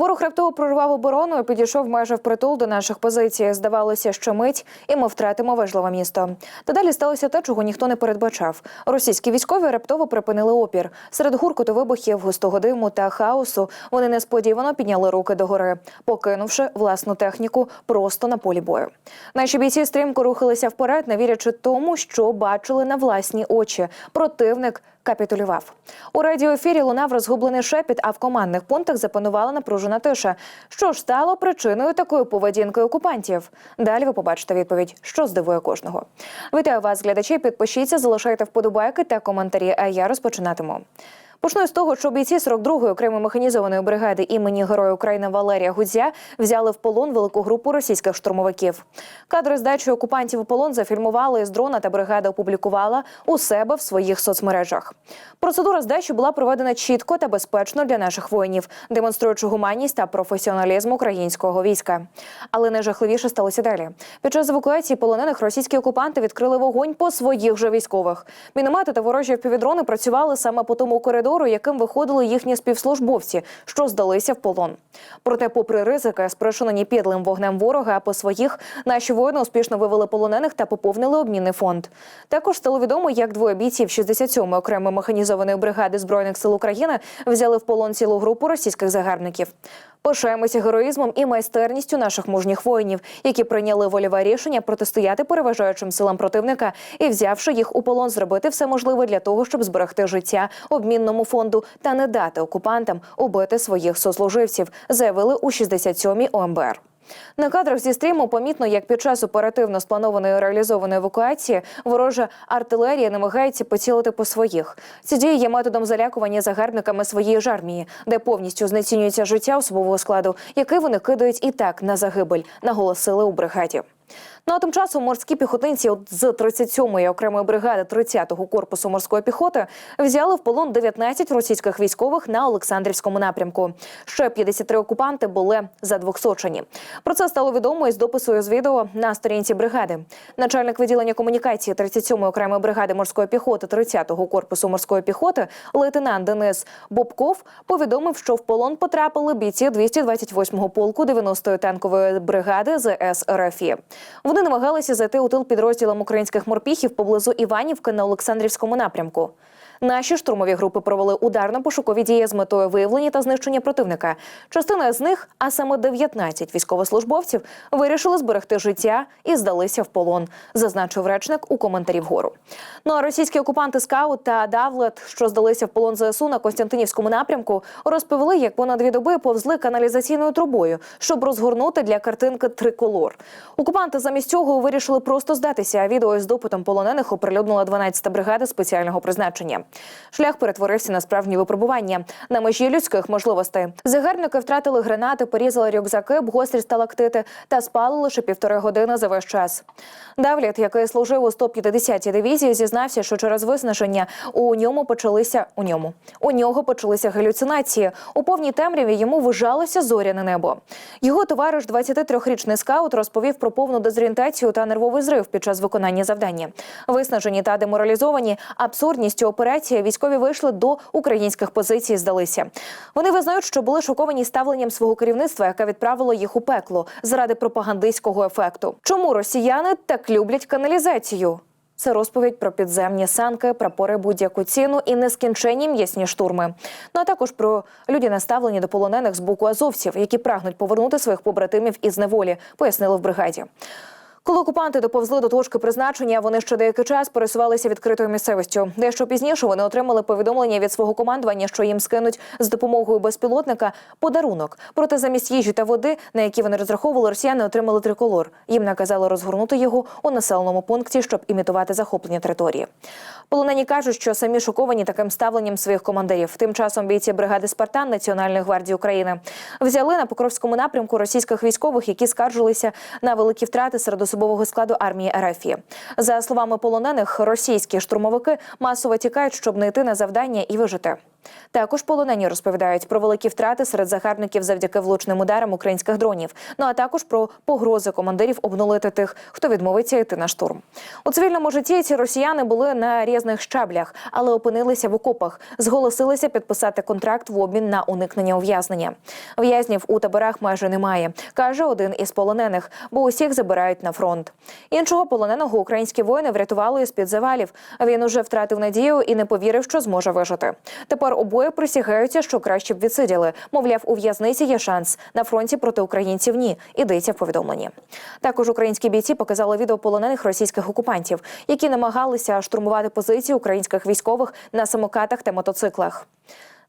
Ворог раптово прорвав оборону і підійшов майже впритул до наших позицій. Здавалося, що мить, і ми втратимо важливе місто. Та далі сталося те, чого ніхто не передбачав. Російські військові раптово припинили опір. Серед гуркоту вибухів, густого диму та хаосу вони несподівано підняли руки догори, покинувши власну техніку просто на полі бою. Наші бійці стрімко рухалися вперед, не вірячи тому, що бачили на власні очі. Противник капітулював. У радіоефірі лунав розгублений шепіт, а в командних пунктах запанувала напружена тиша. Що ж стало причиною такої поведінки окупантів? Далі ви побачите відповідь, що здивує кожного. Вітаю вас, глядачі. Підпишіться, залишайте вподобайки та коментарі. А я розпочинатиму. Почну з того, що бійці 42-ї окремої механізованої бригади імені Героя України Валерія Гудзя взяли в полон велику групу російських штурмовиків. Кадри здачі окупантів у полон зафільмували з дрона та бригада опублікувала у себе в своїх соцмережах. Процедура здачі була проведена чітко та безпечно для наших воїнів, демонструючи гуманність та професіоналізм українського війська. Але найжахливіше сталося далі. Під час евакуації полонених російські окупанти відкрили вогонь по своїх же військових. Міномети та ворожі впівдрони працювали саме по тому коридору, яким виходили їхні співслужбовці, що здалися в полон. Проте, попри ризики, спричинені підлим вогнем ворога, по своїх наші воїни успішно вивели полонених та поповнили обмінний фонд. Також стало відомо, як двоє бійців 67-ї окремої механізованої бригади збройних сил України взяли в полон цілу групу російських загарбників. Пишаємося героїзмом і майстерністю наших мужніх воїнів, які прийняли вольове рішення протистояти переважаючим силам противника і, взявши їх у полон, зробити все можливе для того, щоб зберегти життя обмінному фонду та не дати окупантам убити своїх сослуживців, заявили у 67-й ОМБР. На кадрах зі стріму помітно, як під час оперативно спланованої реалізованої евакуації ворожа артилерія намагається поцілити по своїх. Ці дії є методом залякування загарбниками своєї ж армії, де повністю знецінюється життя особового складу, який вони кидають і так на загибель, наголосили у бригаді. Ну а тим часом морські піхотинці з 37-ї окремої бригади 30-го корпусу морської піхоти взяли в полон 19 російських військових на Олександрівському напрямку. Ще 53 окупанти були задвохсочені. Про це стало відомо із допису з відео на сторінці бригади. Начальник відділення комунікації 37-ї окремої бригади морської піхоти 30-го корпусу морської піхоти лейтенант Денис Бобков повідомив, що в полон потрапили бійці 228-го полку 90-ї танкової бригади ЗС РФІ. Вони намагалися зайти у тил підрозділам українських морпіхів поблизу Іванівки на Олександрівському напрямку. Наші штурмові групи провели ударно-пошукові дії з метою виявлення та знищення противника. Частина з них, а саме 19 військовослужбовців, вирішили зберегти життя і здалися в полон, зазначив речник у коментарі вгору. Ну а російські окупанти Скаут та Давлет, що здалися в полон ЗСУ на Костянтинівському напрямку, розповіли, як понад дві доби повзли каналізаційною трубою, щоб розгорнути для картинки триколор. Окупанти замість цього вирішили просто здатися. А відео із допитом полонених оприлюднила 12-та бригада спеціального призначення. Шлях перетворився на справжні випробування на межі людських можливостей. Загарбники втратили гранати, порізали рюкзаки, гострі сталактити та спали лише півтори години за весь час. Давліт, який служив у 150-й дивізії, зізнався, що через виснаження у ньому почалися у ньому. У нього почалися галюцинації. У повній темряві йому вижалося зоряне небо. Його товариш, 23-річний скаут, розповів про повну дезорієнтацію та нервовий зрив під час виконання завдання. Виснажені та деморалізовані абсурдністю операції військові вийшли до українських позицій. і Здалися. Вони визнають, що були шоковані ставленням свого керівництва, яке відправило їх у пекло заради пропагандистського ефекту. Чому росіяни так люблять каналізацію? Це розповідь про підземні санки, прапори будь-яку ціну і нескінченні м'ясні штурми. Ну а також про людяне ставлення до полонених з боку азовців, які прагнуть повернути своїх побратимів із неволі, пояснили в бригаді. Коли окупанти доповзли до точки призначення, вони ще деякий час пересувалися відкритою місцевістю. Дещо пізніше вони отримали повідомлення від свого командування, що їм скинуть з допомогою безпілотника подарунок. Проте замість їжі та води, на які вони розраховували, росіяни отримали триколор. Їм наказали розгорнути його у населеному пункті, щоб імітувати захоплення території. Полонені кажуть, що самі шоковані таким ставленням своїх командирів. Тим часом бійці бригади Спартан Національної гвардії України взяли на Покровському напрямку російських військових, які скаржилися на великі втрати серед особового складу армії РФ. За словами полонених, російські штурмовики масово тікають, щоб не йти на завдання і вижити. Також полонені розповідають про великі втрати серед загарбників завдяки влучним ударам українських дронів. Ну а також про погрози командирів обнулити тих, хто відмовиться йти на штурм. У цивільному житті ці росіяни були на різних щаблях, але опинилися в окопах, зголосилися підписати контракт в обмін на уникнення ув'язнення. В'язнів у таборах майже немає, каже один із полонених, бо усіх забирають на фронт. Іншого полоненого українські воїни врятували із під завалів. Він уже втратив надію і не повірив, що зможе вижити. Тепер обоє присягаються, що краще б відсиділи. Мовляв, у в'язниці є шанс на фронті проти українців. Ні, ідеться в повідомленні. Також українські бійці показали відео полонених російських окупантів, які намагалися штурмувати позиції українських військових на самокатах та мотоциклах.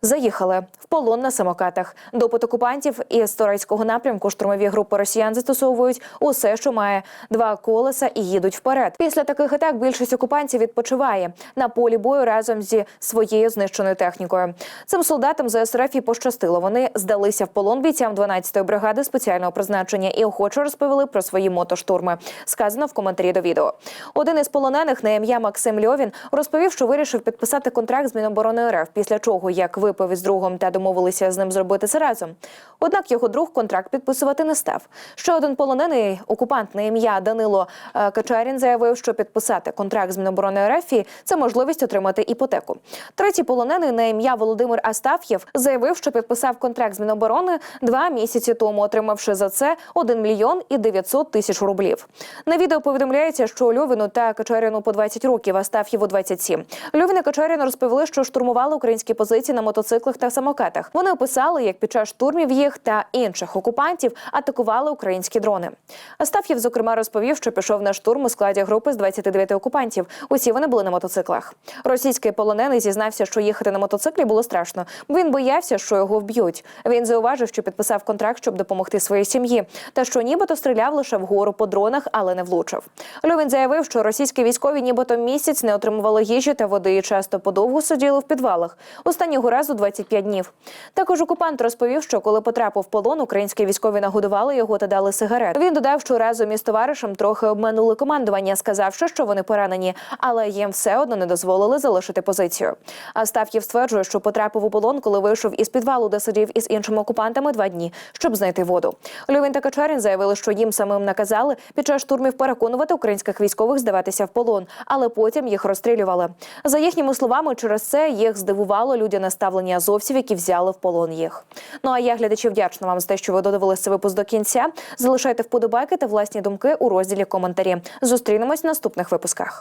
Заїхали в полон на самокатах. Допит окупантів із Торецького напрямку штурмові групи росіян застосовують усе, що має два колеса, і їдуть вперед. Після таких атак більшість окупантів відпочиває на полі бою разом зі своєю знищеною технікою. Цим солдатам з СРФ і пощастило. Вони здалися в полон бійцям 12-ї бригади спеціального призначення і охоче розповіли про свої мотоштурми. Сказано в коментарі до відео. Один із полонених на ім'я Максим Льовін розповів, що вирішив підписати контракт з Міноборони РФ, після чого як випив із другом та домовилися з ним зробити це разом. Однак його друг контракт підписувати не став. Ще один полонений окупант на ім'я Данило е, Качарін заявив, що підписати контракт з Міноборони РФ – це можливість отримати іпотеку. Третій полонений на ім'я Володимир Астаф'єв заявив, що підписав контракт з Міноборони два місяці тому, отримавши за це 1 мільйон і 900 тисяч рублів. На відео повідомляється, що Льовіну та Качаріну по 20 років, Астаф'єву 27. Льовін і Качарін розповіли, що штурмували українські позиції на мотоциклах та самокатах. Вони описали, як під час штурмів їх та інших окупантів атакували українські дрони. Астаф'єв, зокрема, розповів, що пішов на штурм у складі групи з 29 окупантів. Усі вони були на мотоциклах. Російський полонений зізнався, що їхати на мотоциклі було страшно. Він боявся, що його вб'ють. Він зауважив, що підписав контракт, щоб допомогти своїй сім'ї, та що нібито стріляв лише вгору по дронах, але не влучив. Льовін заявив, що російські військові нібито місяць не отримували їжі та води і часто подовго сиділи в підвалах. Останнього разу 25 днів. Також окупант розповів, що коли потрапив в полон, українські військові нагодували його та дали сигарет. Він додав, що разом із товаришем трохи обманули командування, сказавши, що вони поранені, але їм все одно не дозволили залишити позицію. Астаф'єв стверджує, що потрапив у полон, коли вийшов із підвалу, де сидів із іншими окупантами два дні, щоб знайти воду. Льовін та Качарін заявили, що їм самим наказали під час штурмів переконувати українських військових здаватися в полон, але потім їх розстрілювали. За їхніми словами, через це їх здивувало людяне ставлення азовців, які взяли в полон їх. Ну а я глядачі вдячна вам за те, що ви додивилися цей випуск до кінця. Залишайте вподобайки та власні думки у розділі коментарі. Зустрінемось в наступних випусках.